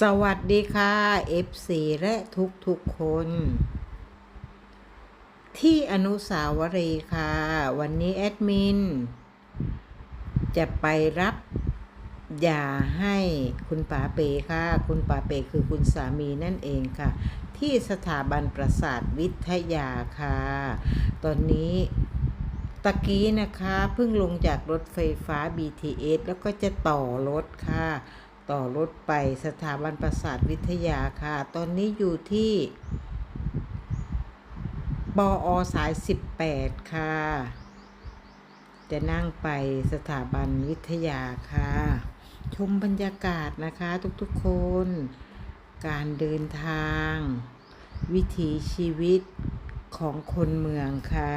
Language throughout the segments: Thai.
สวัสดีค่ะ FC และทุกทุกๆคน ที่อนุสาวรีย์ค่ะ วันนี้แอดมิน จะไปรับยาให้คุณป๋าเปค่ะ คุณป๋าเปคือคุณสามีนั่นเองค่ะ ที่สถาบันประสาทวิทยาค่ะ ตอนนี้ตะกี้นะคะเพิ่งลงจากรถไฟฟ้า BTS แล้วก็จะต่อรถค่ะ ต่อรถไปสถาบันประสาทวิทยาค่ะ ตอนนี้อยู่ที่ปออสาย 18 ค่ะ จะนั่งไปสถาบันวิทยาค่ะ ชมบรรยากาศนะคะทุกๆคน การเดินทาง วิถีชีวิตของคนเมืองค่ะ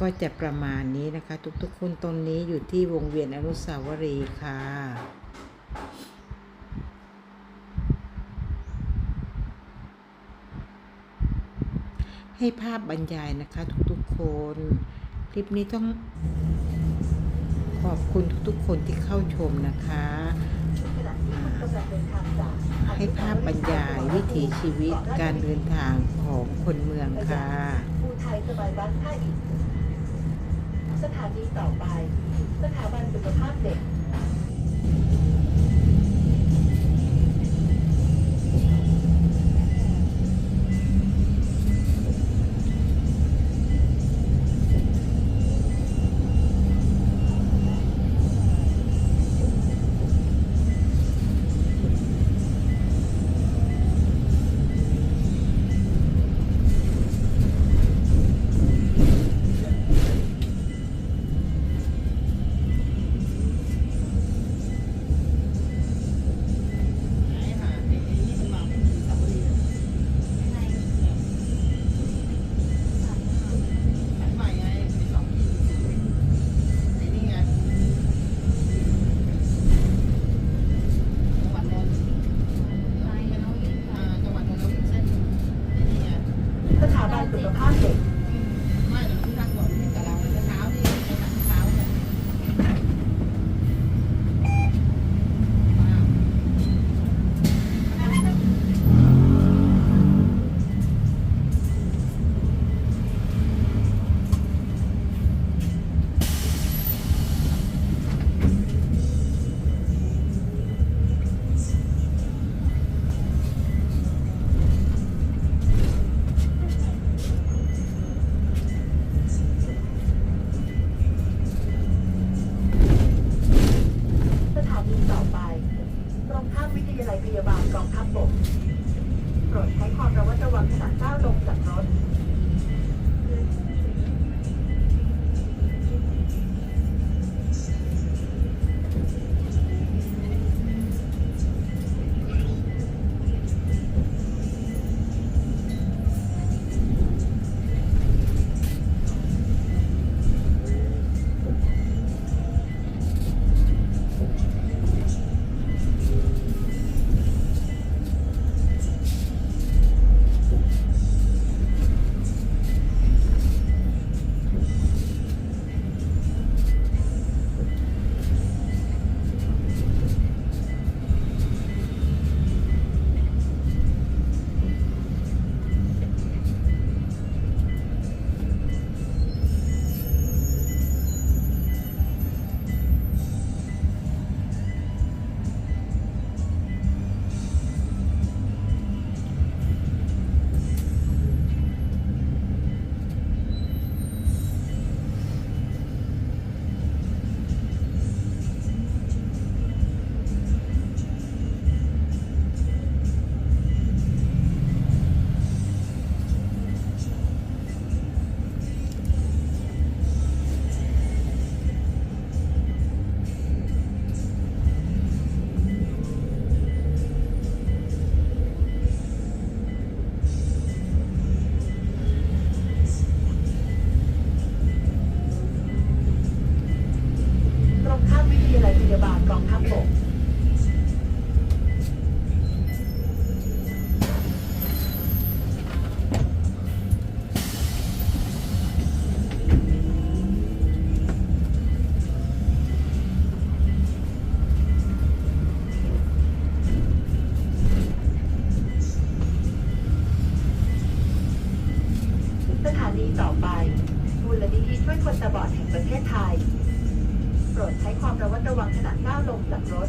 ก็จะประมาณนี้นะคะ ทุกๆ คนตรงนี้อยู่ที่วงเวียนอนุสาวรีย์ค่ะให้ภาพบรรยายนะคะทุกๆคน คลิปนี้ต้องขอบคุณทุกๆคนที่เข้าชมนะคะ ให้ภาพบรรยายวิถีชีวิตการเดินทางของคนเมืองค่ะภูไทย สถานีต่อไป สถาบันสุขภาพเด็ก ปรดใช้ความระมัดระวังขณะก้าวลงจากรถ ช่วยคนตาบอดแห่งประเทศไทย โปรดใช้ความระวัดระวังขณะก้าวลงจากรถ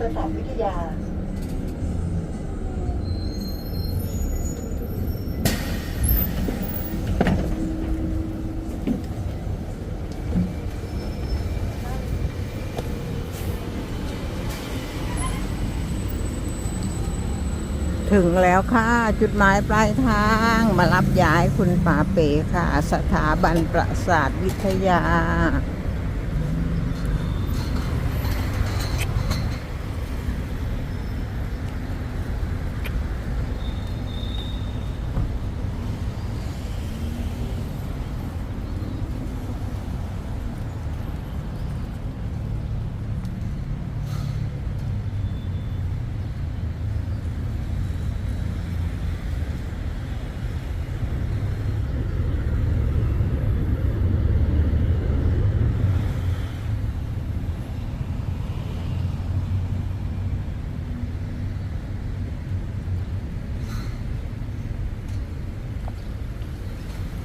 ประสาทวิทยา ถึงแล้วค่ะ จุดหมายปลายทางมารับย้ายคุณป๋าเป๋ค่ะ สถาบันประสาทวิทยา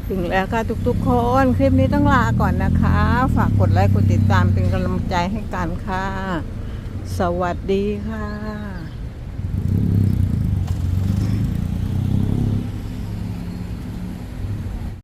ถึง แล้วค่ะทุกๆคน คลิปนี้ต้องลาก่อนนะคะ ฝากกดไลค์กดติดตามเป็นกำลังใจให้กันค่ะ สวัสดีค่ะ